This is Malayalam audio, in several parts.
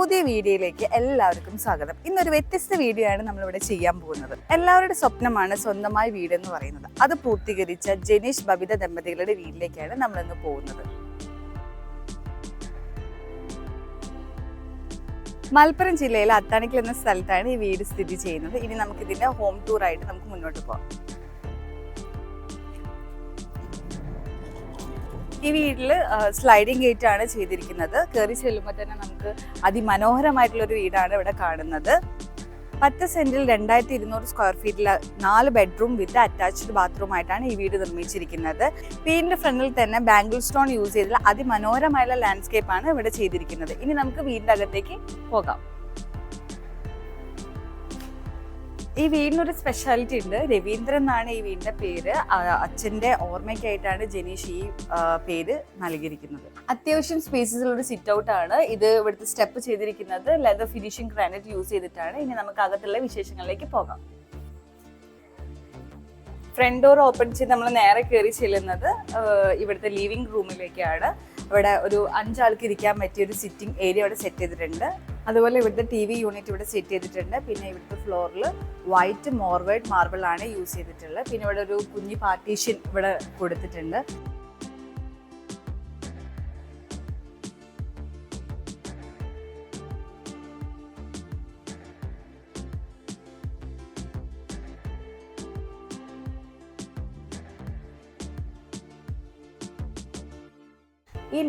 പുതിയ വീഡിയോയിലേക്ക് എല്ലാവർക്കും സ്വാഗതം. ഇന്നൊരു വ്യത്യസ്ത വീഡിയോ ആണ് നമ്മളിവിടെ ചെയ്യാൻ പോകുന്നത്. എല്ലാവരുടെ സ്വപ്നമാണ് സ്വന്തമായി വീട് എന്ന് പറയുന്നത്. അത് പൂർത്തീകരിച്ച ജനീഷ് ബബിത ദമ്പതികളുടെ വീട്ടിലേക്കാണ് നമ്മളിന്ന് പോകുന്നത്. മലപ്പുറം ജില്ലയിലെ അത്താണിക്കൽ എന്ന സ്ഥലത്താണ് ഈ വീട് സ്ഥിതി ചെയ്യുന്നത്. ഇനി നമുക്ക് ഇതിന്റെ ഹോം ടൂർ ആയിട്ട് നമുക്ക് മുന്നോട്ട് പോകാം. ഈ വീട്ടിൽ സ്ലൈഡിംഗ് ഗേറ്റ് ആണ് ചെയ്തിരിക്കുന്നത്. കയറി ചെല്ലുമ്പോൾ തന്നെ നമുക്ക് അതിമനോഹരമായിട്ടുള്ള ഒരു വീടാണ് ഇവിടെ കാണുന്നത്. പത്ത് സെന്റിൽ രണ്ടായിരത്തി ഇരുന്നൂറ് സ്ക്വയർ ഫീറ്റിൽ നാല് ബെഡ്റൂം വിത്ത് അറ്റാച്ച്ഡ് ബാത്റൂം ആയിട്ടാണ് ഈ വീട് നിർമ്മിച്ചിരിക്കുന്നത്. വീടിന്റെ ഫ്രണ്ടിൽ തന്നെ ബാംഗിൾ സ്റ്റോൺ യൂസ് ചെയ്തിട്ടുള്ള അതിമനോഹരമായുള്ള ലാൻഡ്സ്കേപ്പ് ആണ് ഇവിടെ ചെയ്തിരിക്കുന്നത്. ഇനി നമുക്ക് വീടിന്റെ അകത്തേക്ക് പോകാം. ഈ വീടിനൊരു സ്പെഷ്യാലിറ്റി ഉണ്ട്. രവീന്ദ്രൻ എന്നാണ് ഈ വീടിന്റെ പേര്. അച്ഛന്റെ ഓർമ്മയ്ക്കായിട്ടാണ് ജനീഷ് ഈ പേര് നൽകിയിരിക്കുന്നത്. അത്യാവശ്യം സ്പേസസ് ഒരു സിറ്റ് ഔട്ട് ആണ്. ഇത് ഇവിടുത്തെ സ്റ്റെപ്പ് ചെയ്തിരിക്കുന്നത്. ലെതർ ഫിനിഷിംഗ് ഗ്രാനൈറ്റ് യൂസ് ചെയ്തിട്ടാണ്. ഇനി നമുക്ക് അകത്തുള്ള വിശേഷങ്ങളിലേക്ക് പോകാം. ഫ്രണ്ട് ഡോർ ഓപ്പൺ ചെയ്ത് നമ്മൾ നേരെ കയറി ചെല്ലുന്നത് ഇവിടുത്തെ ലിവിംഗ് റൂമിലേക്കാണ് ഇവിടെ ഒരു അഞ്ചാൾക്ക് ഇരിക്കാൻ പറ്റിയ ഒരു സിറ്റിംഗ് ഏരിയ ഇവിടെ സെറ്റ് ചെയ്തിട്ടുണ്ട്. അതുപോലെ ഇവിടുത്തെ ടി വി യൂണിറ്റ് ഇവിടെ സെറ്റ് ചെയ്തിട്ടുണ്ട്. പിന്നെ ഇവിടുത്തെ ഫ്ലോറിൽ വൈറ്റ് മോർവേഡ് മാർബിൾ ആണ് യൂസ് ചെയ്തിട്ടുള്ളത്. പിന്നെ ഇവിടെ ഒരു കുഞ്ഞി പാർട്ടീഷൻ ഇവിടെ കൊടുത്തിട്ടുണ്ട്.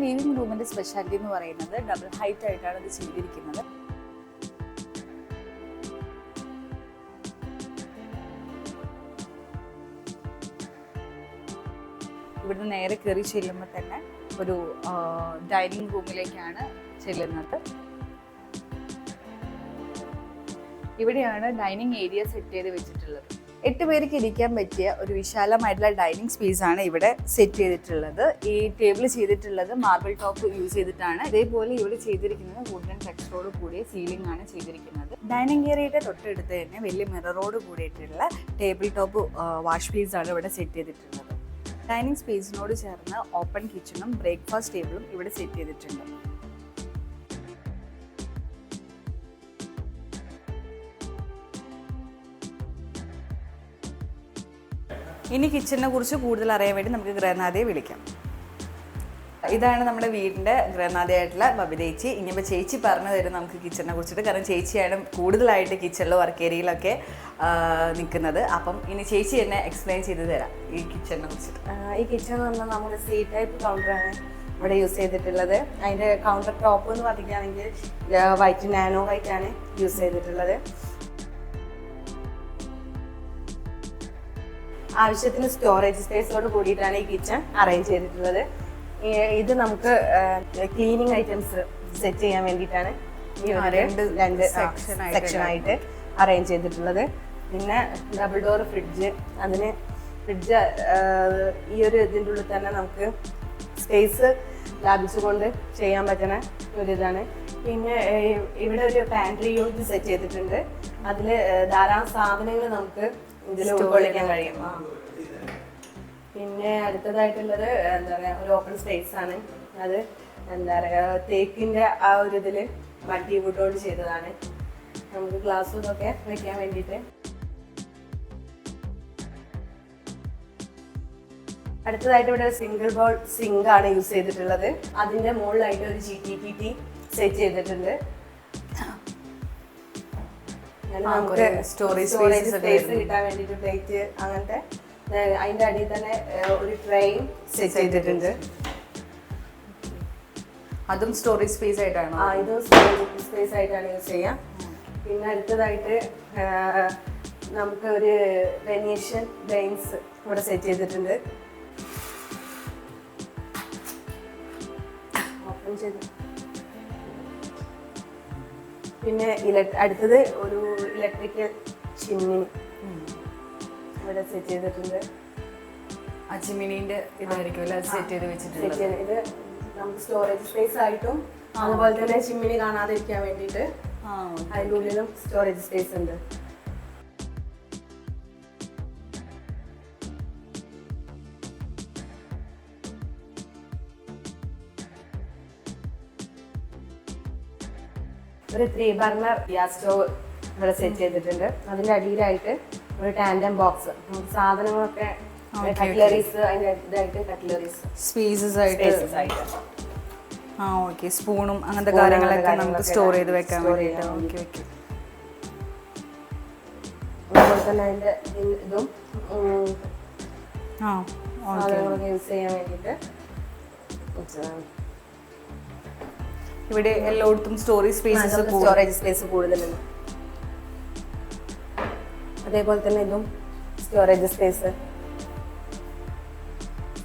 ലിവിംഗ് റൂമിന്റെ സ്പെഷ്യാലിറ്റി എന്ന് പറയുന്നത് ഡബിൾ ഹൈറ്റ് ആയിട്ടാണ് ഇത് ചെയ്തിരിക്കുന്നത്. ഇവിടുന്ന് നേരെ കയറി ചെല്ലുമ്പോൾ തന്നെ ഒരു ഡൈനിങ് റൂമിലേക്കാണ് ചെല്ലുന്നത്. ഇവിടെയാണ് ഡൈനിങ് ഏരിയ സെറ്റ് ചെയ്ത് വെച്ചിട്ടുള്ളത്. എട്ട് പേർക്ക് ഇരിക്കാൻ പറ്റിയ ഒരു വിശാലമായിട്ടുള്ള ഡൈനിങ് സ്പേസ് ആണ് ഇവിടെ സെറ്റ് ചെയ്തിട്ടുള്ളത്. ഈ ടേബിൾ ചെയ്തിട്ടുള്ളത് മാർബിൾ ടോപ്പ് യൂസ് ചെയ്തിട്ടാണ്. ഇതേപോലെ ഇവിടെ ചെയ്തിരിക്കുന്നത് വുഡൻ ടെക്സ്റ്ററോട് കൂടിയ സീലിംഗ് ആണ് ചെയ്തിരിക്കുന്നത്. ഡൈനിങ് ഏരിയയുടെ തൊട്ടടുത്ത് തന്നെ വലിയ മിററോട് കൂടിയിട്ടുള്ള ടേബിൾ ടോപ്പ് വാഷ് പീസ് ആണ് ഇവിടെ സെറ്റ് ചെയ്തിട്ടുള്ളത്. ഡൈനിങ് സ്പേസിനോട് ചേർന്ന് ഓപ്പൺ കിച്ചണും ബ്രേക്ക്ഫാസ്റ്റ് ടേബിളും ഇവിടെ സെറ്റ് ചെയ്തിട്ടുണ്ട്. ഇനി കിച്ചണിനെ കുറിച്ച് കൂടുതൽ അറിയാൻ വേണ്ടി നമുക്ക് ഗ്രഹനാഥയെ വിളിക്കാം. ഇതാണ് നമ്മുടെ വീടിന്റെ ബബി ചേച്ചി. ഇനിയിപ്പോൾ ചേച്ചി പറഞ്ഞു തരും നമുക്ക് കിച്ചണിനെ കുറിച്ചിട്ട്. കാരണം ചേച്ചിയാണ് കൂടുതലായിട്ട് കിച്ചണിൽ വർക്ക് ഏരിയയിലൊക്കെ നിൽക്കുന്നത് അപ്പം ഇനി ചേച്ചി എന്നെ എക്സ്പ്ലെയിൻ ചെയ്ത് തരാം ഈ കിച്ചണിനെ കുറിച്ചിട്ട്. ഈ കിച്ചൺ പറഞ്ഞാൽ നമ്മുടെ സി ടൈപ്പ് കൗണ്ടറാണ് ഇവിടെ യൂസ് ചെയ്തിട്ടുള്ളത്. അതിന്റെ കൗണ്ടർ ടോപ്പ് എന്ന് പറയുകയാണെങ്കിൽ വൈറ്റ് നാനോ വൈറ്റ് ആണ് യൂസ് ചെയ്തിട്ടുള്ളത്. ആവശ്യത്തിന് സ്റ്റോറേജ് സ്പേസോട് കൂടിയിട്ടാണ് ഈ കിച്ചൺ അറേഞ്ച് ചെയ്തിട്ടുള്ളത്. ഇത് നമുക്ക് ക്ലീനിങ് ഐറ്റംസ് സെറ്റ് ചെയ്യാൻ വേണ്ടിയിട്ടാണ് ഈ രണ്ട് രണ്ട് സെക്ഷൻ ആയിട്ട് അറേഞ്ച് ചെയ്തിട്ടുള്ളത്. പിന്നെ ഡബിൾ ഡോർ ഫ്രിഡ്ജ് അതിന് ഫ്രിഡ്ജ് ഈ ഒരു ഇതിന്റെ ഉള്ളിൽ തന്നെ നമുക്ക് സ്പേസ് ലാഭിച്ചുകൊണ്ട് ചെയ്യാൻ പറ്റുന്ന ഒരു ഇതാണ്. പിന്നെ ഇവിടെ ഒരു പാൻട്രി യൂണിറ്റ് സെറ്റ് ചെയ്തിട്ടുണ്ട്. അതിൽ ധാരാളം സാധനങ്ങൾ നമുക്ക് ഇതിൽ ഉൾക്കൊള്ളിക്കാൻ കഴിയും. പിന്നെ അടുത്തതായിട്ടുള്ളത് എന്താ പറയുക ഒരു ഓപ്പൺ സ്പേസ് ആണ്. അത് എന്താ പറയുക തേക്കിന്റെ ആ ഒരു ഇതിൽ മട്ടി വുഡോട് ചെയ്തതാണ്. നമുക്ക് ഗ്ലാസ്സും ഇതൊക്കെ വെക്കാൻ വേണ്ടിയിട്ട്. അടുത്തതായിട്ട് ഇവിടെ സിംഗിൾ ബോൾ സിങ്ക് ആണ് യൂസ് ചെയ്തിട്ടുള്ളത്. അതിന്റെ മുകളിലായിട്ട് ഒരു G T P T set ചെയ്തിട്ടുണ്ട്. സ്റ്റോറേജ് സ്പേസ് കിട്ടാൻ വേണ്ടിയിട്ട് പ്ലേറ്റ് അങ്ങനത്തെ അതിന്റെ അടിയിൽ തന്നെ ഒരു ട്രെയിൻ സെറ്റ് ചെയ്തിട്ടുണ്ട്. അതും സ്റ്റോറേജ് സ്പേസ് ആയിട്ടാണോ? ആ ഇതും സ്റ്റോറേജ് സ്പേസ് ആയിട്ടാണ് യൂസ് ചെയ്യാം. പിന്നെ അടുത്തതായിട്ട് നമുക്ക് ഒരു വെനീഷ്യൻ ബ്രെയിൻസ് ഇവിടെ സെറ്റ് ചെയ്തിട്ടുണ്ട്. ഓപ്പൺ ചെയ്ത്. പിന്നെ അടുത്തത് ഒരു ഇലക്ട്രിക്കൽ ചിമ്മിനി ഇവിടെ സെറ്റ് ചെയ്തിട്ടുണ്ട്. ആ ചിമ്മിനിന്റെ ഇതായിരിക്കും അല്ലേ? സെറ്റ് ചെയ്ത് വെച്ചിട്ടുള്ളത്. ഇത് നമുക്ക് സ്റ്റോറേജ് സ്പേസ് ആയിട്ടും അതുപോലെ തന്നെ ചിമ്മിനി കാണാതിരിക്കാൻ വേണ്ടിയിട്ട് അതിന്റെ ഉള്ളിലും സ്റ്റോറേജ് സ്പേസ് ഉണ്ട്. ഒരു ത്രീ ബർണർ ഗ്യാസ് സ്റ്റോവ് ഇവിടെ സെറ്റ് ചെയ്തിട്ടുണ്ട്. അതിന്റെ അടിയിലായിട്ട് ഒരു ടാൻഡം ബോക്സ് സാധനങ്ങളൊക്കെ കട്ട്ലറീസ് അതിന്റെ ഇതായിട്ട് കട്ട്ലറീസ് സ്പീസസ് ആയിട്ട്. ആ ഓക്കെ സ്പൂണും അങ്ങനത്തെ കാര്യങ്ങളൊക്കെ നമുക്ക് സ്റ്റോർ ചെയ്ത് വെക്കാൻ വേണ്ടിയിട്ട്. ഓക്കെ ഓക്കെ അതുപോലെ തന്നെ അതിന്റെ ഇതും ആ ഓക്കെ സാധനങ്ങളൊക്കെ യൂസ് ചെയ്യാൻ വേണ്ടിയിട്ട്. ഇവിടെ എല്ലായിടത്തും സ്റ്റോറേജ് സ്പേസസ് സ്റ്റോറേജ് സ്പേസ് കൂടുതലുണ്ട്. അതേപോലെ തന്നെ ഇതും സ്റ്റോറേജ് സ്പേസ്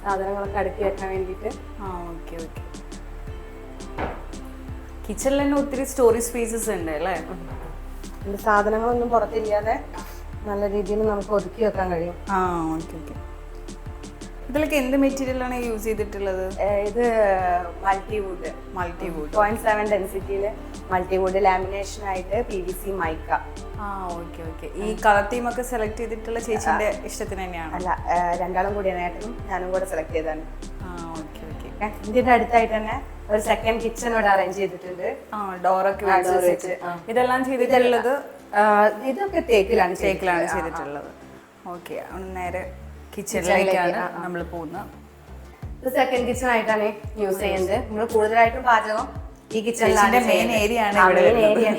സാധനങ്ങളൊക്കെ അടുക്കി വെക്കാൻ വേണ്ടിയിട്ട്. ആ ഓക്കെ ഓക്കെ. കിച്ചണിൽ തന്നെ ഒത്തിരി സ്റ്റോറേജ് സ്പേസസ് ഉണ്ട് അല്ലേ? സാധനങ്ങളൊന്നും പുറത്തില്ലാതെ നല്ല രീതിയിൽ നമുക്ക് ഒതുക്കി വെക്കാൻ കഴിയും. ആ ഓക്കെ ഓക്കെ. ഇതിലൊക്കെ എന്ത് മെറ്റീരിയലാണ് യൂസ് ചെയ്തിട്ടുള്ളത്? ഇത് മൾട്ടിവുഡ്. മൾട്ടിവുഡ്. പോയിന്റ് സെവൻ ഡെൻസിറ്റിയിൽ മൾട്ടിവുഡ് ലാമിനേഷൻ ആയിട്ട് പി വി സി മൈക്ക. ആ ഓക്കെ ഓക്കെ. ഈ കളർ തീം ഒക്കെ സെലക്ട് ചെയ്തിട്ടുള്ള ചേച്ചിന്റെ ഇഷ്ടത്തിന് തന്നെയാണ്? അല്ല രണ്ടാളും കൂടിയാണ് ഏട്ടനും ഞാനും കൂടെ സെലക്ട് ചെയ്താണ് ആ ഓക്കെ ഓക്കെ. ഇതിന്റെ അടുത്തായിട്ട് തന്നെ ഒരു സെക്കൻഡ് കിച്ചൺ ഇവിടെ അറേഞ്ച് ചെയ്തിട്ടുണ്ട്. ആ ഡോറൊക്കെ. ഇതെല്ലാം ചെയ്തിട്ടുള്ളത് ഇതൊക്കെ തേക്കിലാണ് തേക്കിലാണ്. ചെയ്തിട്ടുള്ളത്. ഓക്കെ നേരെ കിച്ചണിലേക്കാണ് നമ്മൾ പോകുന്നത്. ഇത് സെക്കൻഡ് കിച്ചൺ ആയിട്ടാണ് യൂസ് ചെയ്യുന്നത്. നമ്മൾ കൂടുതലായിട്ടും പാചകം ഈ ഇവിടെ മെയിൻ ഏരിയ ആണ്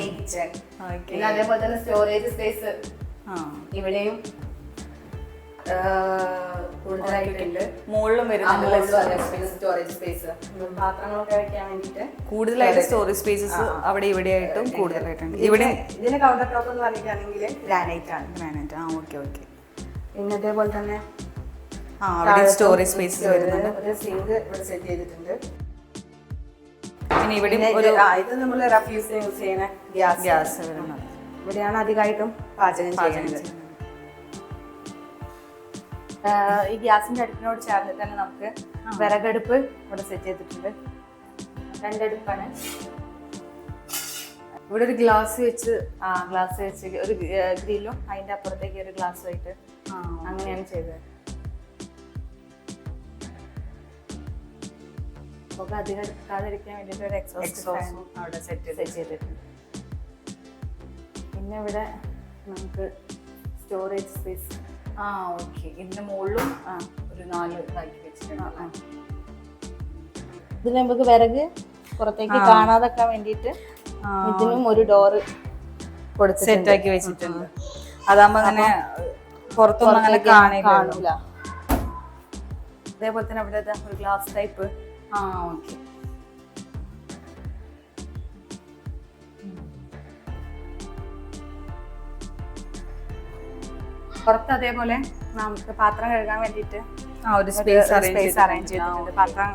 ഈ കിച്ചൺ ഓക്കെ പിന്നെ അതേപോലെ തന്നെ സ്റ്റോറേജ് സ്പേസ് ഇവിടെയും കൂടുതലായിട്ട് സ്റ്റോറേജ് സ്പേസസ് അവിടെ ഇവിടെ ആയിട്ടും കൂടുതലായിട്ടുണ്ട്. ഇവിടെ ഇതിന്റെ കൗണ്ടർ ടോപ്പ് എന്ന് പറയുകയാണെങ്കിൽ ഗ്രാനൈറ്റ് ആണ്. ഗ്രാനൈറ്റ് ആ ഓക്കെ ഓക്കെ പിന്നെ അതേപോലെ തന്നെ സ്റ്റോറേജ് സ്പേസസ് വരുന്നുണ്ട്. ഒരു സിങ്ക് ഇവിടെ സെറ്റ് ചെയ്തിട്ടുണ്ട്. പിന്നെ ഇവിടെ ഒരു ഇത് നമ്മൾ റഫ്യൂസ് യൂസ് ചെയ്യുന്ന ഗ്യാസ്. ഗ്യാസ് വരുന്നുണ്ട്. ഇവിടെയാണ് അധികമായിട്ടും പാചകം ചെയ്യുന്നത്. ഈ ഗ്യാസിന്റെ അടുപ്പിനോട് ചേർന്ന് തന്നെ നമുക്ക് വിറകടുപ്പ് ഇവിടെ സെറ്റ് ചെയ്തിട്ടുണ്ട്. രണ്ടടുപ്പാണ്. ഇവിടെ ഒരു ഗ്ലാസ് വെച്ച് ആ ഗ്ലാസ് വെച്ച് ഒരു ഗ്രില്ലും അതിന്റെ അപ്പുറത്തേക്ക് ഒരു ഗ്ലാസ് ആയിട്ട് അങ്ങനെയാണ് ചെയ്തത്. പുക അധികം എടുക്കാതിരിക്കാൻ വേണ്ടിയിട്ട് ഒരു എക്സോസ്റ്റ് എക്സോസും അവിടെ സെറ്റ് സെറ്റ് ചെയ്തിട്ടുണ്ട്. പിന്നെ ഇവിടെ നമുക്ക് സ്റ്റോറേജ് സ്പേസ് ആ ഓക്കെ ഇതിന്റെ മുകളിലും ആ. ഒരു നാല് ഇതാക്കി വെച്ചിട്ടുണ്ട്. ഇതിൽ നമുക്ക് വിറക് പുറത്തേക്ക് കാണാതെക്കാൻ വേണ്ടിയിട്ട് ഇതിനും ഒരു ഡോറ് കൊടുത്ത് സെറ്റ് ആക്കി വെച്ചിട്ടുണ്ട്. അതാകുമ്പോ അങ്ങനെ പുറത്തൊന്നും അങ്ങനെ കാണില്ല. അതേപോലെ തന്നെ ഇവിടെ ഒരു ഗ്ലാസ് ടൈപ്പ് ആ ഓക്കെ. പുറത്ത് അതേപോലെ നമുക്ക് പാത്രം കഴുകാൻ വേണ്ടിയിട്ട് ആ ഒരു സ്പേസ് സ്പേസ് അറേഞ്ച് ചെയ്തിട്ടുണ്ട്. പാത്രം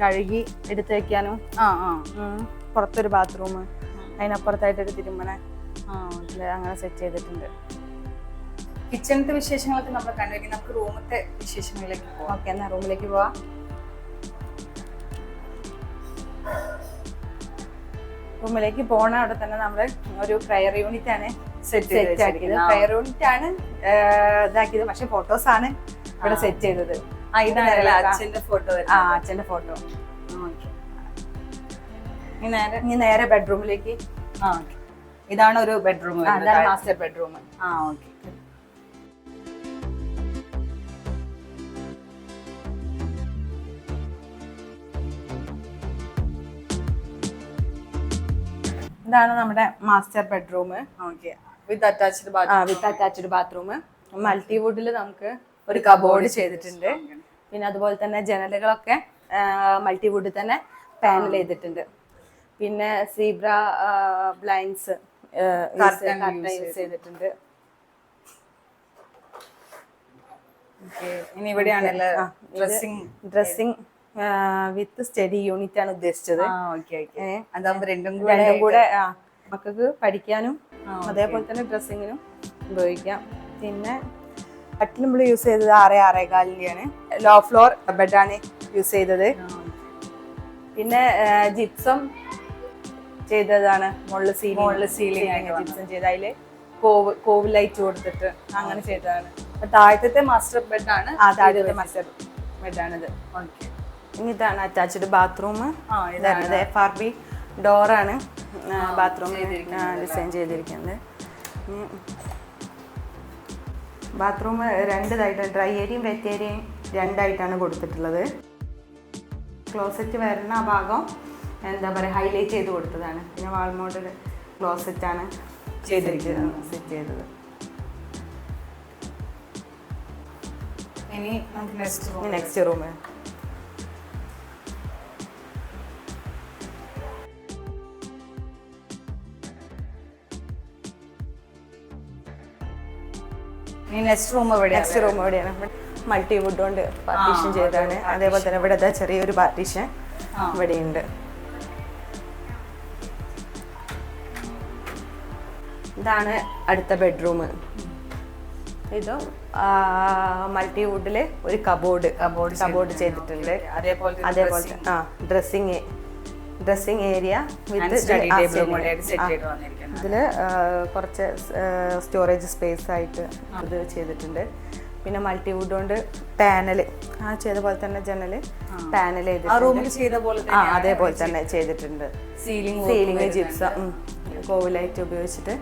കഴുകി എടുത്ത് വെക്കാനും ആ ആ. പുറത്തൊരു ബാത്റൂം അതിനപ്പുറത്തായിട്ടൊരു തിരുമണ ആ അങ്ങനെ സെറ്റ് ചെയ്തിട്ടുണ്ട്. കിച്ചണത്തെ വിശേഷങ്ങളൊക്കെ നമ്മൾ കണ്ടുവെങ്കിൽ നമുക്ക് റൂമത്തെ വിശേഷങ്ങളിലേക്ക് പോവാം. ഓക്കെ എന്നാ റൂമിലേക്ക് പോവാം. റൂമിലേക്ക് പോണ അവിടെ തന്നെ നമ്മൾ ഒരു പ്രയർ യൂണിറ്റ് ആണ് സെറ്റ് സെറ്റ് ആക്കിയത് പ്രയർ യൂണിറ്റ് ആണ് ഇതാക്കിയത്. പക്ഷെ ഫോട്ടോസ് ആണ് ഇവിടെ സെറ്റ് ചെയ്തത്. ആ അച്ഛന്റെ ഫോട്ടോ ആ അച്ഛന്റെ ഫോട്ടോ നേരെ ഇനി നേരെ ബെഡ്റൂമിലേക്ക് ഇതാണ് ഒരു ബെഡ്റൂം മാസ്റ്റർ ബെഡ്റൂം ആ ഓക്കെ ഇതാണ് നമ്മുടെ master bedroom okay with attached bathroom with attached bathroom മൾട്ടിവുഡിൽ നമുക്ക് ഒരു കബോർഡ് ചെയ്തിട്ടുണ്ട്. പിന്നെ അതുപോലെ തന്നെ ജനലുകളൊക്കെ മൾട്ടിവുഡിൽ തന്നെ പാനൽ ചെയ്തിട്ടുണ്ട്. പിന്നെ സീബ്ര ബ്ലൈൻസ് യൂസ് ചെയ്തിട്ടുണ്ട്. ഇനി ഇവിടെയാണല്ലേ dressing dressing with study unit ആണ് ഉദ്ദേശിച്ചത്. അതാവുമ്പോ അതാകുമ്പോ രണ്ടും കൂടെ രണ്ടും കൂടെ മക്കൾക്ക് പഠിക്കാനും അതേപോലെ തന്നെ ഡ്രസ്സിങ്ങിനും ഉപയോഗിക്കാം. പിന്നെ കട്ടിൽ നമ്മൾ യൂസ് ചെയ്തത് ആറ് ആറേകാലിന്റെയാണ് ലോ ഫ്ലോർ ബെഡാണ് യൂസ് ചെയ്തത്. പിന്നെ ജിപ്സം ചെയ്തതാണ്. മുകളിൽ സീലിംഗ് മുകളിൽ സീലിംഗ് ജിപ്സം ചെയ്ത അതിൽ കോവ് കോവ് ലൈറ്റ് കൊടുത്തിട്ട് അങ്ങനെ ചെയ്തതാണ്. താഴത്തെ മാസ്റ്റർ ബെഡാണ് ആണ് ആ താഴത്തെ മാസ്റ്റർ ബെഡാണിത് ഓക്കെ ഇതാണ് അറ്റാച്ച്ഡ് ബാത്റൂം ഇതാണ്. എഫ് ആർ ബി ഡോറാണ് ബാത്റൂം ഡിസൈൻ ചെയ്തിരിക്കുന്നത്. ബാത്റൂം രണ്ടിതായിട്ട് ഡ്രൈ ഏരിയയും വെറ്റ് ഏരിയയും രണ്ടായിട്ടാണ് കൊടുത്തിട്ടുള്ളത്. ക്ലോസറ്റ് വരുന്ന ആ ഭാഗം എന്താ പറയുക ഹൈലൈറ്റ് ചെയ്ത് കൊടുത്തതാണ്. പിന്നെ വാൾ മോഡൽ ക്ലോസറ്റാണ് ചെയ്തിരിക്കുന്നത്. സെറ്റ് ചെയ്തത്. ഇനി next room next room next room എവിടെയാണ്? നെക്സ്റ്റ് റൂം എവിടെയാണ്? മൾട്ടി വുഡ് കൊണ്ട് പാർട്ടീഷൻ ചെയ്താണ് അതേപോലെ തന്നെ ഇവിടെ ചെറിയൊരു പാർട്ടീഷൻ ഇവിടെ ഉണ്ട് ഇതാണ് അടുത്ത ബെഡ്റൂം ഇതും മൾട്ടി വുഡിൽ ഒരു കബോർഡ് കബോർഡ് കബോർഡ് ചെയ്തിട്ടുണ്ട്. അതേപോലെ അതേപോലെ ആ ഡ്രസ്സിങ് ഡ്രസ്സിങ് ഏരിയ വന്നിരിക്കുന്നത്. ഇതിൽ കുറച്ച് സ്റ്റോറേജ് സ്പേസ് ആയിട്ട് ഇത് ചെയ്തിട്ടുണ്ട്. പിന്നെ മൾട്ടി വുഡ് കൊണ്ട് പാനൽ ആ ചെയ്ത പോലെ തന്നെ ജനൽ പാനൽ ആ അതേപോലെ തന്നെ ചെയ്തിട്ടുണ്ട്. സീലിംഗ് സീലിംഗ് ജിപ്സ കോവിലൈറ്റ് ഉപയോഗിച്ചിട്ട്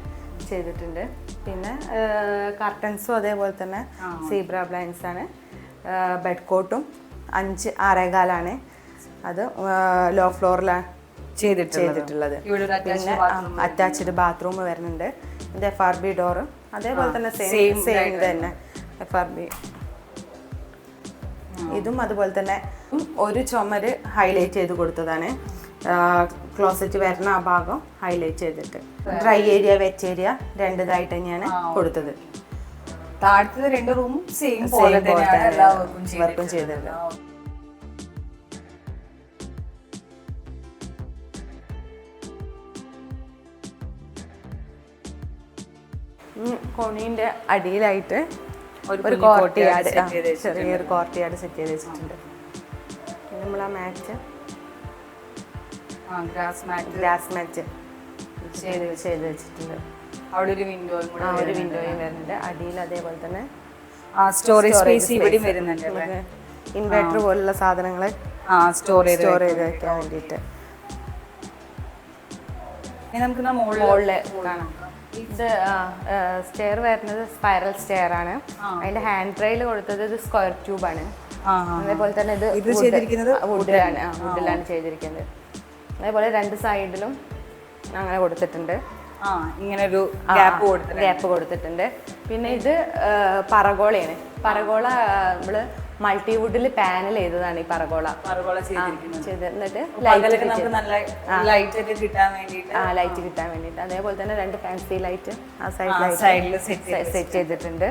ചെയ്തിട്ടുണ്ട്. പിന്നെ കർട്ടൻസും അതേപോലെ തന്നെ സീബ്ര ബ്ലൈൻസ് ആണ്. ബെഡ് കോട്ടും അഞ്ച് ആറേകാലാണ്. അത് ലോ ഫ്ലോറിലാണ് ചെയ്തിട്ടുള്ളത്. പിന്നെ അറ്റാച്ച്ഡ് ബാത്റൂം വരുന്നുണ്ട്. ഇത് എഫ് ആർ ബി ഡോറ് അതേപോലെ തന്നെ സെയിം സെയിം തന്നെ എഫ് ആർ ബി ഇതും അതുപോലെ തന്നെ ഒരു ചുമര് ഹൈലൈറ്റ് ചെയ്ത് കൊടുത്തതാണ്. ക്ലോസറ്റ് വരുന്ന ആ ഭാഗം ഹൈലൈറ്റ് ചെയ്തിട്ട്. ഡ്രൈ ഏരിയ വെറ്റ് ഏരിയ രണ്ടതായിട്ട് തന്നെയാണ് കൊടുത്തത്. താഴത്തെ രണ്ട് റൂമും സെയിം പോലെ തന്നെയാണ് എല്ലാവർക്കും എല്ലാ കോണീന്റെ അടിയിലായിട്ട് ഒരു ഒരു കുഞ്ഞു കോർട്ട് courtyard യാർഡ് set ചെയ്ത് വെച്ചിട്ടുണ്ട്. ചെറിയൊരു കോർട്ടിയാട് സെറ്റ് ചെയ്ത് വെച്ചിട്ടുണ്ട്. നമ്മൾ ആ mat. Grass match grass mat ചെയ്ത് ചെയ്ത് വെച്ചിട്ടുണ്ട്. അവിടെ ഒരു വിൻഡോയും കൂടെ ആ ഒരു വിൻഡോയും വരുന്നുണ്ട്. അടിയിൽ അതേപോലെ തന്നെ സ്റ്റോറേജ് സ്പേസ് ഇവിടെയും വരുന്നുണ്ട് ഇൻവെർട്ടർ പോലുള്ള സാധനങ്ങൾ സ്റ്റോർ ചെയ്ത് സ്റ്റോർ ചെയ്ത് വെക്കാൻ വേണ്ടിയിട്ട്. നമുക്ക് മുകളിൽ കാണാം. ഇത് സ്റ്റെയർ വരുന്നത് സ്പൈറൽ സ്റ്റെയർ ആണ്. അതിന്റെ ഹാൻഡ് റെയിൽ കൊടുത്തത് ഇത് സ്ക്വയർ ട്യൂബ് ആണ്. അതേപോലെ തന്നെ ഇത് ഇത് ചെയ്തിരിക്കുന്നത് വുഡിലാണ് വുഡിലാണ് ചെയ്തിരിക്കുന്നത്. അതേപോലെ രണ്ട് സൈഡിലും അങ്ങനെ കൊടുത്തിട്ടുണ്ട്. ഇങ്ങനെ ഒരു ഗ്യാപ്പ് കൊടുത്തിട്ടുണ്ട്. ഗ്യാപ്പ് കൊടുത്തിട്ടുണ്ട്. പിന്നെ ഇത് പറഗോളയാണ് പറഗോള നമ്മൾ മൾട്ടിവുഡിൽ പാനൽ ചെയ്തതാണ് ഈ പറകോള ചെയ്ത് എന്നിട്ട് ലൈറ്റ് കിട്ടാൻ വേണ്ടിയിട്ട്. ആ ലൈറ്റ് കിട്ടാൻ വേണ്ടിയിട്ട്. അതേപോലെ തന്നെ രണ്ട് ഫാൻസി ലൈറ്റ് ആ സൈഡിൽ സെറ്റ് ചെയ്തിട്ടുണ്ട്.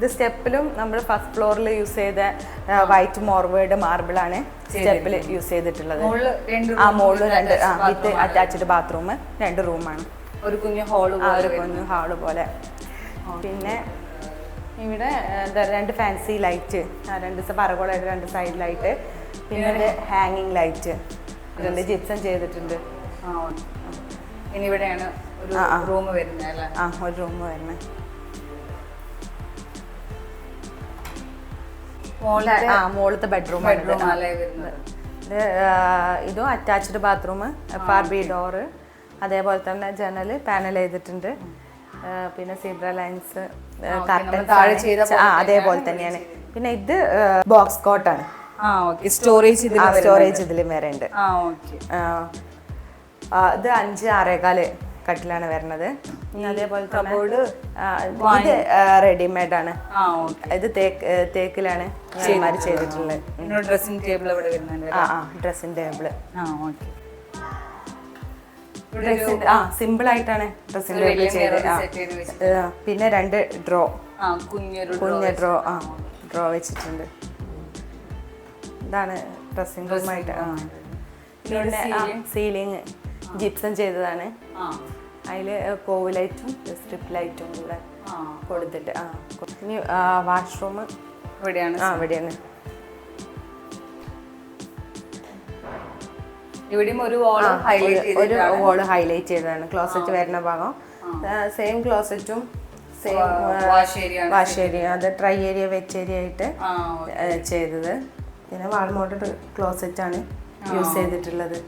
ഇത് സ്റ്റെപ്പിലും നമ്മൾ ഫസ്റ്റ് ഫ്ലോറിൽ യൂസ് ചെയ്ത വൈറ്റ് മോർവേഡ് മാർബിൾ ആണ് സ്റ്റെപ്പിൽ യൂസ് ചെയ്തിട്ടുള്ളത്. ആ മോളിൽ രണ്ട് ആ വിത്ത് അറ്റാച്ച്ഡ് ബാത്റൂം രണ്ട് റൂമാണ് ഒരു കുഞ്ഞു ഹാൾ ഒരു കുഞ്ഞു ഹാൾ പോലെ. പിന്നെ ഇവിടെ എന്താ രണ്ട് ഫാൻസി ലൈറ്റ് രണ്ട് പറകോളായിട്ട് രണ്ട് സൈഡ് ലൈറ്റ് പിന്നെ ഒരു ഹാങ്ങിങ് ലൈറ്റ് രണ്ട് ജിപ്സം ചെയ്തിട്ടുണ്ട്. ആ ഇനി ഇവിടെയാണ് ഒരു ആ, ആ. റൂം വരുന്നത് അല്ലേ? ആ ഒരു റൂം വരുന്നത്. ആ മുകളിലത്തെ ബെഡ്റൂം ബെഡ്റൂം ഇത് ഇതും attached bathroom F R B door അതേപോലെ തന്നെ ജനൽ പാനൽ ചെയ്തിട്ടുണ്ട്. പിന്നെ സീബ്ര ലൈൻസ് അതേപോലെ തന്നെയാണ്. പിന്നെ ഇത് ബോക്സ് കോട്ടാണ് സ്റ്റോറേജ് സ്റ്റോറേജ് ഇതിലും ആ, ആ, ഇത് അഞ്ച് ആറേകാൽ. കട്ടിലാണ് വരുന്നത് അതേപോലെ കബോർഡ് ഇത് റെഡിമെയ്ഡ് ആണ്. ഇത് തേക്ക് തേക്കിലാണ് ഇവന്മാര് ചെയ്തിട്ടുള്ളത്. ഡ്രസ്സിംഗ് ടേബിൾ ഇവിടെ വരുന്നുണ്ട് ആ ഡ്രസ്സിംഗ് ടേബിൾ ആ ഓക്കെ. ഡ്രസ്സിംഗ് ആ സിമ്പിൾ ആയിട്ടാണ് ഡ്രസ്സിംഗ് ടേബിൾ ചെയ്ത് പിന്നെ രണ്ട് ഡ്രോ കുഞ്ഞ ഡ്രോ ആ ഡ്രോ വെച്ചിട്ടുണ്ട്. ഇതാണ് ഡ്രസ്സിംഗ് റൂമായിട്ട് ആ. പിന്നെ സീലിംഗ് ജിപ്സം ചെയ്തതാണ്. അതിൽ കോവ് ലൈറ്റും സ്ട്രിപ്പ് ലൈറ്റും കൂടെ കൊടുത്തിട്ട് ആ ഇനി വാഷ്റൂം ഇവിടെയാണ്. ആ ഇവിടെയാണ്. ഇവിടെയും ഒരു വാൾ ഹൈലൈറ്റ് ഒരു ഹൈലൈറ്റ് ചെയ്തതാണ് ക്ലോസറ്റ് വരുന്ന ഭാഗം. സെയിം ക്ലോസറ്റും വാഷ് ഏരിയ വാഷ് ഏരിയ അത് ട്രൈ ഏരിയ വെച്ച് ഏരിയ ആയിട്ട് ചെയ്തത്. പിന്നെ വാൾ മോഡൽ ക്ലോസറ്റ് ആണ് യൂസ് ചെയ്തിട്ടുള്ളത്.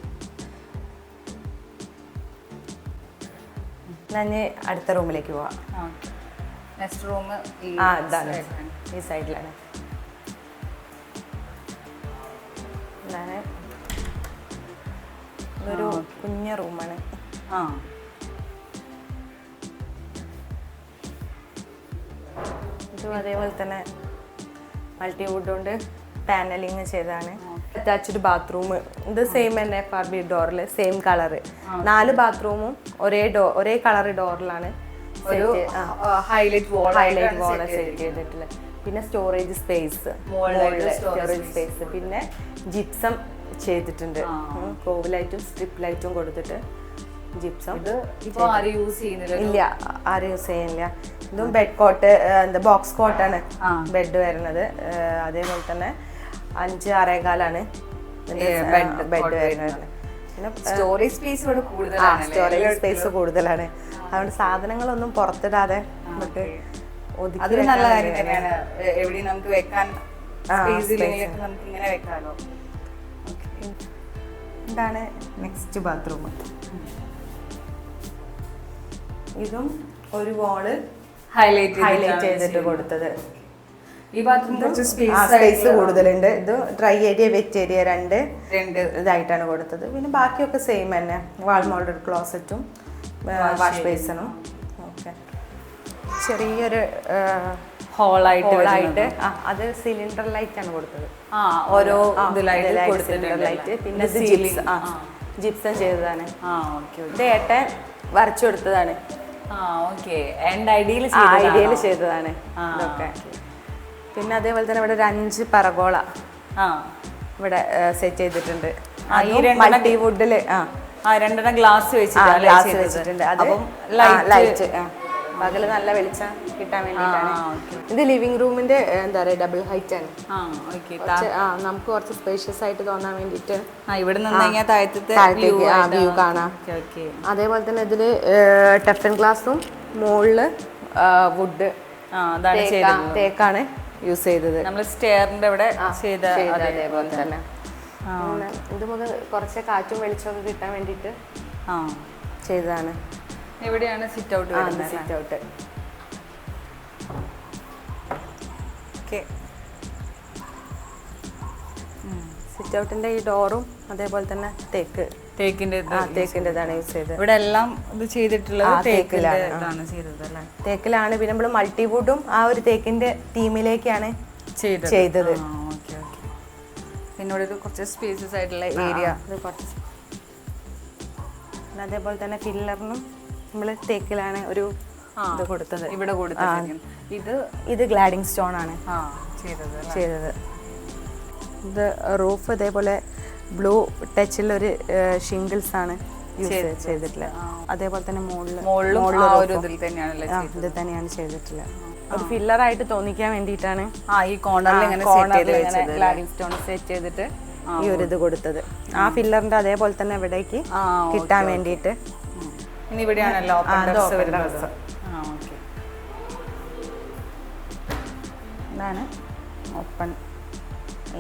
ഞാൻ അടുത്ത റൂമിലേക്ക് പോവാം. നെക്സ്റ്റ് റൂം ഈ ആ ഇതാണ്. ഈ സൈഡിലാണ്. ഇതാണ് ഇതൊരു കുഞ്ഞ റൂമാണ്. ആ. ഇതും അതേപോലെ തന്നെ മൾട്ടി വുഡ് കൊണ്ട് പാനലിങ് ചെയ്താണ് അറ്റാച്ച്ഡ് ബാത്റൂം ഇത് സെയിം തന്നെ എഫ് ആർ ബി ഡോറിൽ സെയിം കളറ് നാല് ബാത്റൂമും ഒരേ ഡോ ഒരേ കളർ ഡോറിലാണ് ഒരു highlight wall highlight wall set ചെയ്തിട്ടുള്ളത്. പിന്നെ സ്റ്റോറേജ് സ്പേസ് സ്റ്റോറേജ് സ്പേസ് പിന്നെ ജിപ്സം ചെയ്തിട്ടുണ്ട്. കോവ് ലൈറ്റും സ്ട്രിപ്പ് ലൈറ്റും കൊടുത്തിട്ട് ജിപ്സം ഇല്ല ആരും യൂസ് ചെയ്യുന്നില്ല. ഇതും ബെഡ് കോട്ട് എന്താ ബോക്സ് കോട്ടാണ് ബെഡ് വരുന്നത്. അതേപോലെ തന്നെ അഞ്ച് ആറേകാലാണ് കാലാണ് ബെഡ് വരുന്നത്. പിന്നെ സ്റ്റോറേജ് സ്പേസ് ഇവിടെ കൂടുതലാണ് സ്റ്റോറേജ് സ്പേസ് കൂടുതലാണ്. അതുകൊണ്ട് സാധനങ്ങളൊന്നും പുറത്തിടാതെ നമുക്ക് അതൊരു നല്ല കാര്യം തന്നെയാണ്. എവിടെയും നമുക്ക് വെക്കാൻ നമുക്ക് ഇങ്ങനെ ഇതാണ് നെക്സ്റ്റ് ബാത്റൂം ഇതും ഒരു വാൾ ഹൈലൈറ്റ് ഹൈലൈറ്റ് ചെയ്തിട്ട് കൊടുത്തത്. ഈ ബാത്റൂം സ്പേസ് കൂടുതലുണ്ട്. ഇത് ഡ്രൈ ഏരിയ വെറ്റ് ഏരിയ രണ്ട് രണ്ട്. ഇതായിട്ടാണ് കൊടുത്തത്. പിന്നെ ബാക്കിയൊക്കെ സെയിം തന്നെ. വാൾ മോൾഡ് ക്ലോസറ്റും വാഷ് ബേസണും ഓക്കെ ചെറിയൊരു ഹോളായിട്ട് ഹോളായിട്ട് അത് സിലിണ്ടർ ലൈറ്റ് ആണ് കൊടുത്തത്. ആ ഓരോ സിലിണ്ടർ cylinder പിന്നെ ജിപ്സ് ആ ജിപ്സം ചെയ്തതാണ്. ആ ഓക്കെ ഇത് ഏട്ടൻ വരച്ചു കൊടുത്തതാണ്. ആ ഓക്കെ ഐഡിയയിൽ ചെയ്തതാണ്? ഇതൊക്കെ. പിന്നെ അതേപോലെ തന്നെ ഇവിടെ ഒരു അഞ്ച് പറഗോള ആ. ഇവിടെ സെറ്റ് ചെയ്തിട്ടുണ്ട്. മൾട്ടി വുഡിൽ ആ. രണ്ടെണ്ണം ഗ്ലാസ് ഗ്ലാസ് വെച്ചിട്ടുണ്ട്. അപ്പം ലൈറ്റ് പകൽ നല്ല വെളിച്ചം കിട്ടാൻ വേണ്ടിയിട്ടാണ്. ഇത് ലിവിംഗ് റൂമിന്റെ എന്താ പറയാ ഡബിൾ ഹൈറ്റ് ആണ്. നമുക്ക് കുറച്ച് സ്പേഷ്യസ് ആയിട്ട് തോന്നാൻ വേണ്ടിട്ട് ഇവിടെ വ്യൂ കാണാം. അതേപോലെ തന്നെ ഇതിൽ ടെഫൻ ഗ്ലാസും മുകളിൽ വുഡ് തേക്കാണ്. യൂസ് ചെയ്തത്. നമ്മൾ സ്റ്റെയറിന്റെ അവിടെ ചെയ്ത ചെയ്ത അതേ അതേപോലെ തന്നെ. ഇത് കുറച്ച് കാറ്റും വെളിച്ചമൊക്കെ കിട്ടാൻ വേണ്ടിയിട്ട് ആ. ചെയ്തതാണ്. എവിടെയാണ് sit out sit out okay. Sit ഔട്ടിന്റെ ഈ ഡോറും അതേപോലെ തന്നെ തേക്ക്. തേക്കിന്റെ തേക്കിന്റെതാണ് യൂസ് ചെയ്തത്. ഇവിടെ എല്ലാം ഇത് ചെയ്തിട്ടുള്ളത് തേക്കിലാണ്, ചെയ്തത് അല്ലേ? തേക്കിലാണ് പിന്നെ നമ്മൾ മൾട്ടിവുഡും ആ ഒരു തേക്കിന്റെ തീമിലേക്കാണ് ചെയ്തത്. പിന്നെ ഇവിടെ കുറച്ച് സ്പേസസ് ആയിട്ടുള്ള ഏരിയ അതേപോലെ തന്നെ ഫില്ലറിനും നമ്മൾ തേക്കിലാണ് ഒരു ഇത് കൊടുത്തത്. ഇവിടെ കൊടുത്തിരിക്കുന്നത് ഇത് ഇത് ഗ്ലാഡിങ് സ്റ്റോൺ ആണ് ചെയ്തത്? ചെയ്തത്. ഇത് റൂഫ് ഇതേപോലെ ബ്ലൂ ടച്ചിലൊരു ഷിംഗിൾസ് ആണ് യൂസ് ചെയ്തിട്ടുള്ളത്. അതേപോലെ തന്നെ മുകളിൽ ഇതിൽ തന്നെയാണ് ചെയ്തിട്ടുള്ളത്. ഒരു ഫില്ലറായിട്ട് തോന്നിക്കാൻ വേണ്ടിയിട്ടാണ് ആ ഈ കോർണറിൽ ഇങ്ങനെ സ്റ്റോൺ സെറ്റ് ചെയ്തിട്ട് ഈ ഒരു ഇത് കൊടുത്തത്. ആ ഫില്ലറിന്റെ അതേപോലെ തന്നെ ഇവിടേക്ക് കിട്ടാൻ വേണ്ടിയിട്ട്. ഇനി ഇവിടെയാണല്ലോ ഇതാണ് ഓപ്പൺ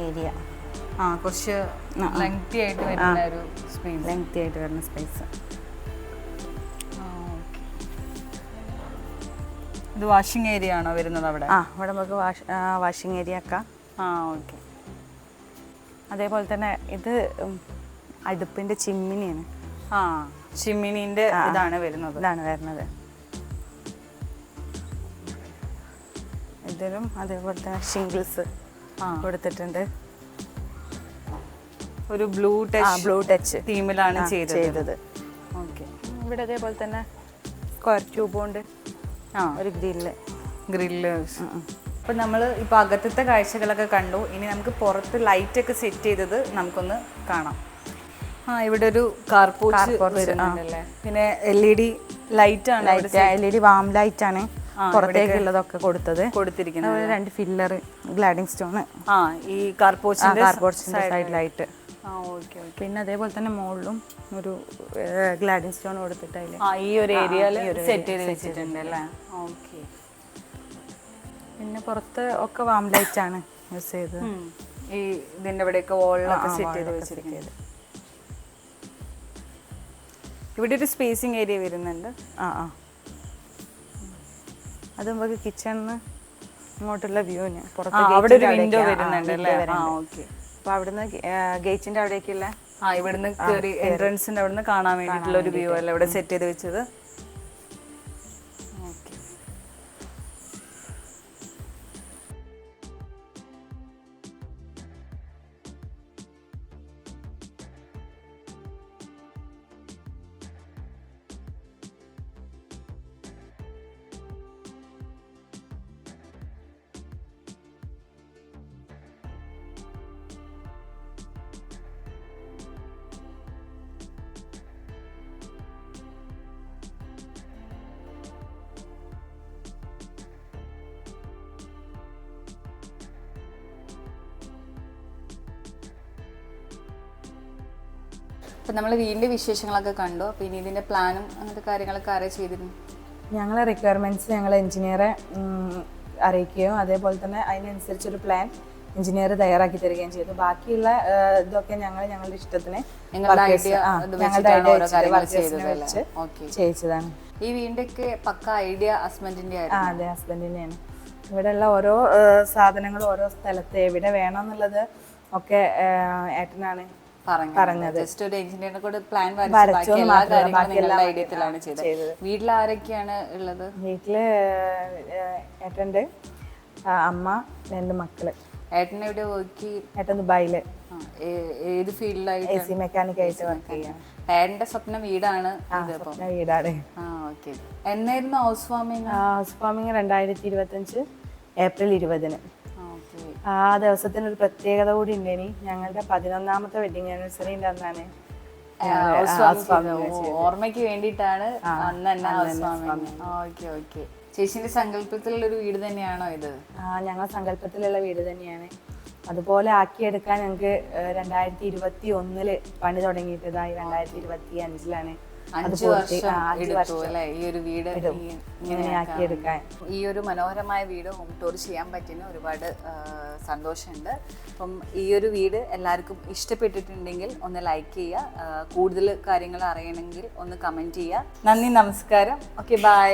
ഏരിയ ആ കുറച്ച് ലെങ്തി ആയിട്ട് വരുന്ന ഒരു സ്പേസ് ലെങ്തി ആയിട്ട് വരുന്ന സ്പേസ് ഇത് വാഷിംഗ് ഏരിയ ആണോ വരുന്നത് അവിടെ? ആ ഇവിടെ നമുക്ക് വാഷ് വാഷിംഗ് ഏരിയ ആക്കാം ആ ഓക്കെ അതേപോലെ തന്നെ ഇത് ഉം, അടുപ്പിന്റെ ചിമ്മിനിയാണ്. ആ ചിമ്മിനിന്റെ ഇതാണ് വരുന്നത്. ഇതാണ് വരുന്നത്. ഇതിലും അതേപോലെ തന്നെ ഷിംഗിൾസ്. കൊടുത്തിട്ടുണ്ട്. ഒരു ബ്ലൂ ടച്ച് ബ്ലൂ ടച്ച്. തീമിലാണ് ചെയ്തത്. ഓക്കെ. ഇവിടെ അതേപോലെ തന്നെ സ്ക്വയർ ട്യൂബ് കൊണ്ട് ആ ഒരു ഗ്രില്ല്. ഗ്രില്ല് അപ്പം നമ്മൾ ഇപ്പം അകത്തത്തെ കാഴ്ചകളൊക്കെ കണ്ടു. ഇനി നമുക്ക് പുറത്ത് ലൈറ്റ് ഒക്കെ സെറ്റ് ചെയ്തത് നമുക്കൊന്ന് കാണാം. ആ ഇവിടെ ഒരു കാർപോച്ച് പിന്നെ എൽ ഇ ഡി ലൈറ്റ് ആണ് L E D warm light ആണ് പുറത്തേക്കുള്ളതൊക്കെ കൊടുത്തത്. കൊടുത്തിരിക്കുന്നത്. രണ്ട് ഫില്ലർ ഗ്ലാഡിംഗ് സ്റ്റോൺ ആ ഈ കാർപോച്ചിന്റെ സൈഡ് സൈഡിലായിട്ട് ആ ഓക്കെ ഓക്കെ. പിന്നെ അതേപോലെ തന്നെ മുകളിലും ഒരു ഗ്ലാഡിൻ സ്റ്റോൺ കൊടുത്തിട്ട് അതിൽ ആ ഈ ഒരു ഏരിയയിൽ സെറ്റ് ചെയ്ത് വെച്ചിട്ടുണ്ട് അല്ലേ? ഓക്കെ. പിന്നെ പുറത്ത് ഒക്കെ വാം ലൈറ്റ് ആണ് യൂസ് ചെയ്തത്. ഈ ഇതിന്റെ ഇവിടെയൊക്കെ വോളിലൊക്കെ സെറ്റ് ചെയ്ത് വെച്ചിരിക്കുന്നത് ഇവിടെ ഒരു സ്പേസിങ് ഏരിയ വരുന്നുണ്ട്. ആ ആ. അത് നമുക്ക് കിച്ചണിന്ന് ഇങ്ങോട്ടുള്ള വ്യൂവിന് പുറത്ത് അവിടെ ഒരു വിൻഡോ വരുന്നുണ്ട് അല്ലേ? ആ ഓക്കെ. അപ്പൊ അവിടുന്ന് ഗേറ്റിന്റെ അവിടേക്കുള്ള ആ ഇവിടുന്ന് കയറി എൻട്രൻസിന്റെ അവിടുന്ന് കാണാൻ വേണ്ടിയിട്ടുള്ള ഒരു വ്യൂ അല്ലേ ഇവിടെ സെറ്റ് ചെയ്ത് വെച്ചത്? അപ്പൊ നമ്മൾ വീടിന്റെ വിശേഷങ്ങളൊക്കെ കണ്ടു. അപ്പോൾ ഇനി ഇതിന്റെ പ്ലാനും അങ്ങനത്തെ കാര്യങ്ങളൊക്കെ ആരാ ചെയ്തിരുന്നു. ഞങ്ങളെ റിക്വയർമെന്റ്സ് ഞങ്ങൾ എൻജിനീയറെ അറിയിക്കുകയും അതേപോലെ തന്നെ അതിനനുസരിച്ചൊരു പ്ലാൻ എഞ്ചിനീയർ തയ്യാറാക്കി തരികയും ചെയ്തു. ബാക്കിയുള്ള ഇതൊക്കെ ഞങ്ങൾ ഞങ്ങളുടെ ഇഷ്ടത്തിന് ചെയ്തതാണ്. ചെയ്യിച്ചതാണ്. ഈ വീടിന്റെ ഒക്കെ പക്ക ഐഡിയ ഹസ്ബൻഡിന്റെ അതെ ഹസ്ബൻഡിനെയാണ് ഇവിടെയുള്ള ഓരോ സാധനങ്ങളും ഓരോ സ്ഥലത്ത് എവിടെ വേണം എന്നുള്ളത് ഒക്കെ ഏട്ടനാണ് പറഞ്ഞത്. ജസ്റ്റ് ഒരു എഞ്ചിനീയറിനെ കൂടെ പ്ലാൻ വരച്ച് എല്ലാ കാര്യങ്ങളും നിങ്ങളുടെ ഐഡിയത്തിലാണ് ചെയ്തത്. വീട്ടിൽ ആരൊക്കെയാണ് ഉള്ളത്? വീട്ടിൽ ഏട്ടന്റെ അമ്മ രണ്ട് മക്കൾ. ഏട്ടൻ എവിടെ വർക്ക് ഏട്ടൻ ദുബായിൽ. ഏത് എ ഫീൽഡിലായിട്ട് സി മെക്കാനിക് ആയിട്ട് വർക്ക് ചെയ്യാം ഏട്ടന്റെ സ്വപ്ന വീടാണ് വീടാണ്. ആ ഓക്കെ എന്നായിരുന്നു ഹൗസ് വാമിങ് ഹൗസ് ഫാമിംഗ് രണ്ടായിരത്തി ഇരുപത്തഞ്ച് ഏപ്രിൽ ഇരുപതിന്. ആ ദിവസത്തിന് ഒരു പ്രത്യേകത കൂടി ഉണ്ടേനി ഞങ്ങളുടെ പതിനൊന്നാമത്തെ വെഡിങ് ആനിവേഴ്സറിന്റെ അന്നാണ്. ഓർമ്മയ്ക്ക് വേണ്ടിട്ടാണ് അന്ന് തന്നെ ഹൗസ് വാമിങ് ഓക്കെ ഓക്കെ. ചേച്ചിന്റെ സങ്കല്പത്തിലുള്ള ഒരു വീട് തന്നെയാണോ ഇത്? ആ ഞങ്ങൾ സങ്കല്പത്തിലുള്ള വീട് തന്നെയാണ്. അതുപോലെ ആക്കിയെടുക്കാൻ ഞങ്ങൾക്ക് രണ്ടായിരത്തി ഇരുപത്തി ഒന്നിൽ പണി തുടങ്ങിയിട്ടതായി രണ്ടായിരത്തി ഇരുപത്തി അഞ്ചിലാണ് അഞ്ചു വർഷം എടുത്തു അല്ലേ? ഈ ഒരു വീട് ഈ ഒരു മനോഹരമായ വീട് ഹോം ടൂർ ചെയ്യാൻ പറ്റുന്ന ഒരുപാട് സന്തോഷമുണ്ട്. അപ്പം ഈ ഒരു വീട് എല്ലാവർക്കും ഇഷ്ടപ്പെട്ടിട്ടുണ്ടെങ്കിൽ ഒന്ന് ലൈക്ക് ചെയ്യുക. കൂടുതൽ കാര്യങ്ങൾ അറിയണമെങ്കിൽ ഒന്ന് കമന്റ് ചെയ്യുക. നന്ദി നമസ്കാരം. Okay bye